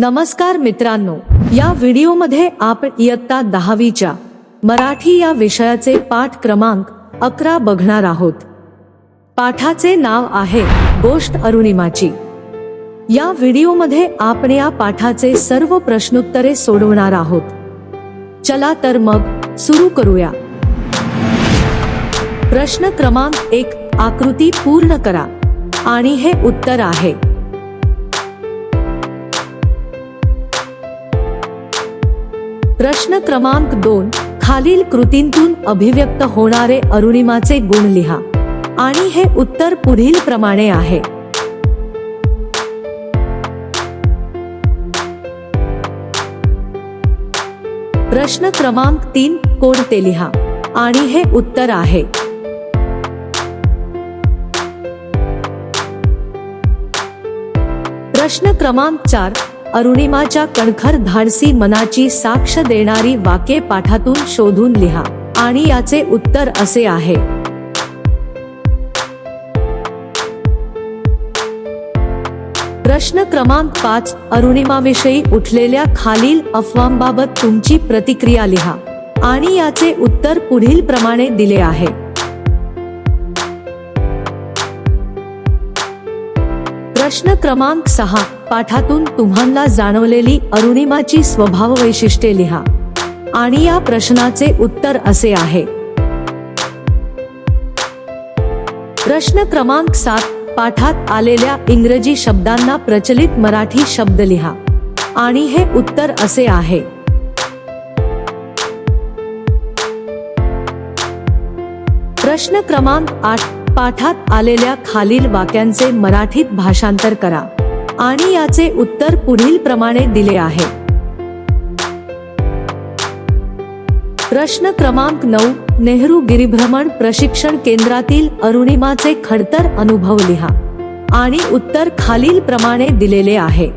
नमस्कार मित्रांनो या व्हिडिओमध्ये आपण इयत्ता दहावीच्या मराठी या विषयाचे पाठ क्रमांक अकरा बघणार आहोत. पाठाचे नाव आहे गोष्ट अरुणिमाची. या व्हिडिओमध्ये आपण या पाठाचे सर्व प्रश्नोत्तरे सोडवणार आहोत. चला तर मग सुरू करूया. प्रश्न क्रमांक एक आकृती पूर्ण करा. आणि हे उत्तर आहे. प्रश्न क्रमांक दोन खालील कृतींतून अभिव्यक्त होणारे अरुणिमाचे गुण लिहा. आणि हे उत्तर पुढील प्रमाणे आहे. प्रश्न क्रमांक तीन कोणते लिहा. आणि हे उत्तर आहे. प्रश्न क्रमांक चार अरुणिमाच्या कणखर धाडसी मनाची साक्ष देणारी वाक्ये पाठातून शोधून लिहा. आणि याचे उत्तर असे आहे. प्रश्न क्रमांक पाच अरुणिमाविषयी उठलेल्या खालील अफवांबाबत तुमची प्रतिक्रिया लिहा. आणि याचे उत्तर पुढील प्रमाणे दिले आहे. प्रश्न क्रमांक सहा. पाठातून तुम्हाला जाणवलेली अरुणिमाची स्वभाव वैशिष्ट्ये लिहा. आणि या प्रश्नाचे उत्तर असे आहे. प्रश्न क्रमांक सात. पाठात आलेल्या इंग्रजी शब्दांना प्रचलित मराठी शब्द लिहा. आणि हे उत्तर असे आहे. प्रश्न क्रमांक आठ. पाठात आलेल्या खालील वाक्यांचे मराठीत भाषांतर करा. आणि याचे उत्तर पुढील प्रमाणे दिले आहे. प्रश्न क्रमांक नऊ नेहरू गिरिभ्रमण प्रशिक्षण केंद्रातील अरुणिमाचे खडतर अनुभव लिहा. आणि उत्तर खालील प्रमाणे दिलेले आहे.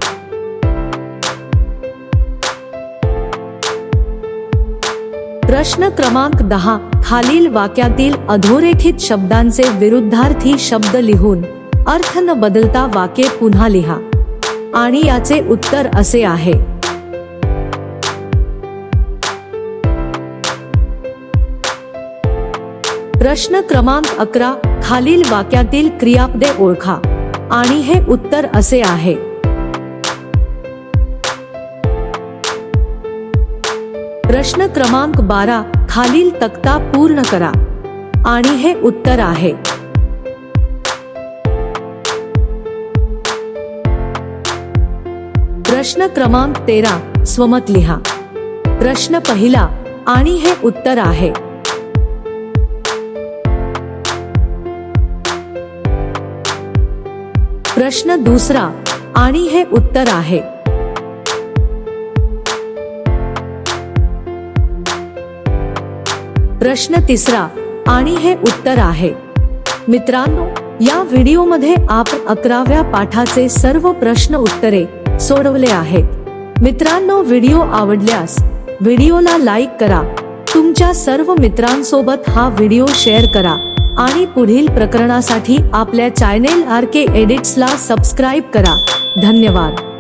प्रश्न क्रमांक दहा खालील वाक्यातील अधोरेखित शब्दांचे विरुद्धार्थी शब्द लिहून अर्थ न बदलता वाक्ये पुन्हा लिहा. आणि याचे उत्तर असे आहे. प्रश्न क्रमांक अकरा खालील वाक्यातील क्रियापदे ओळखा. आणि हे उत्तर असे आहे. प्रश्न क्रमांक बारा खालील तक्ता पूर्ण करा. आणि हे उत्तर आहे. प्रश्न क्रमांक तेरा, स्वमत लिहा. प्रश्न पहिला, आणि हे उत्तर आहे. प्रश्न दुसरा, आणि हे उत्तर आहे. प्रश्न तिसरा आणि हे उत्तर आहे. मित्रांनो या व्हिडिओमध्ये आपण अकराव्या पाठाचे सर्व प्रश्न उत्तरे सोडवले आहेत. मित्रांनो व्हिडिओ आवडल्यास व्हिडिओला लाईक करा. तुमच्या सर्व मित्रांसोबत हा व्हिडिओ शेअर करा आणि पुढील प्रकरणासाठी आपल्या चॅनेल आर के एडिट्सला सबस्क्राईब करा. धन्यवाद.